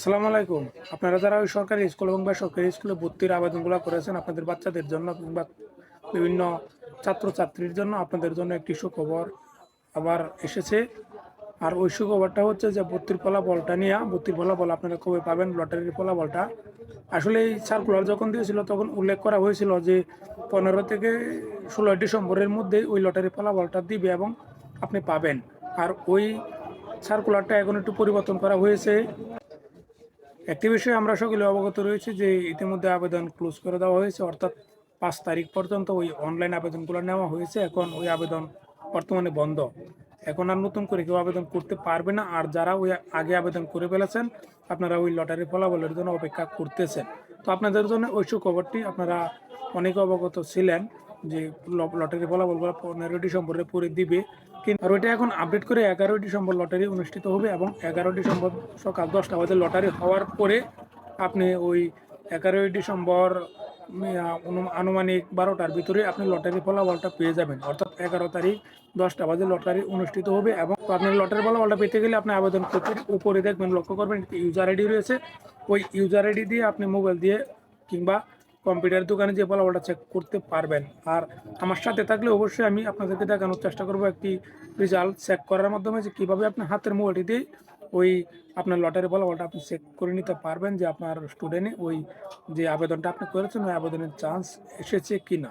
আসসালামু আলাইকুম। আপনারা যারা ওই সরকারি স্কুল এবং বেসরকারি স্কুলে ভর্তির আবেদনগুলো করেছেন, আপনাদের বাচ্চাদের জন্য কিংবা বিভিন্ন ছাত্রছাত্রীর জন্য আপনাদের জন্য একটি সুখবর আবার এসেছে। আর ওই সুখবরটা হচ্ছে যে ভর্তির ফলাফলটা নিয়ে ভর্তির ফলাফল আপনারা কবে পাবেন, লটারির ফলাফলটা। আসলে এই সার্কুলার যখন দিয়েছিল, তখন উল্লেখ করা হয়েছিল যে পনেরো থেকে ষোলোই ডিসেম্বরের মধ্যে ওই লটারির ফলাফলটা দিবে এবং আপনি পাবেন। আর ওই সার্কুলারটা এখন একটু পরিবর্তন করা হয়েছে। একটি বিষয়ে আমরা সকলে অবগত রয়েছি যে ইতিমধ্যে আবেদন ক্লোজ করে দেওয়া হয়েছে, অর্থাৎ পাঁচ তারিখ পর্যন্ত ওই অনলাইন আবেদনগুলো নেওয়া হয়েছে। এখন ওই আবেদন বর্তমানে বন্ধ। এখন আর নতুন করে কেউ আবেদন করতে পারবে না, আর যারা ওই আগে আবেদন করে ফেলেছেন, আপনারা ওই লটারি ফলাফলের জন্য অপেক্ষা করতেছেন। তো আপনাদের জন্য ওই সুখবরটি আপনারা অনেকে অবগত ছিলেন। যে লটারি ফলাফলগুলো পনেরোই ডিসেম্বরে পরে দিবে। কিন্তু আর ওইটা এখন আপডেট করে এগারোই ডিসেম্বর লটারি অনুষ্ঠিত হবে এবং এগারোই ডিসেম্বর সকাল দশটা বাজে লটারি হওয়ার পরে আপনি ওই এগারোই ডিসেম্বর আনুমানিক বারোটার ভিতরে আপনি লটারি ফলাফলটা পেয়ে যাবেন। অর্থাৎ এগারো তারিখ দশটা বাজে লটারি অনুষ্ঠিত হবে এবং আপনি লটারি ফলাফলটা পেতে গেলে আপনি আবেদন করতে উপরে দেখবেন, লক্ষ্য করবেন ইউজার আইডি রয়েছে। ওই ইউজার আইডি দিয়ে আপনি মোবাইল দিয়ে কিংবা কম্পিউটার দোকানে যে ওটা চেক করতে পারবেন। আর আমার সাথে থাকলে অবশ্যই আমি আপনাদেরকে দেখানোর চেষ্টা করব একটি রেজাল্ট চেক করার মাধ্যমে যে কীভাবে আপনি হাতের মোবাইলটি দিয়ে ওই আপনার লটারি ফলাফলটা আপনি চেক করে নিতে পারবেন যে আপনার স্টুডেন্টে ওই যে আবেদনটা আপনি করেছেন, ওই আবেদনের চান্স এসেছে কি না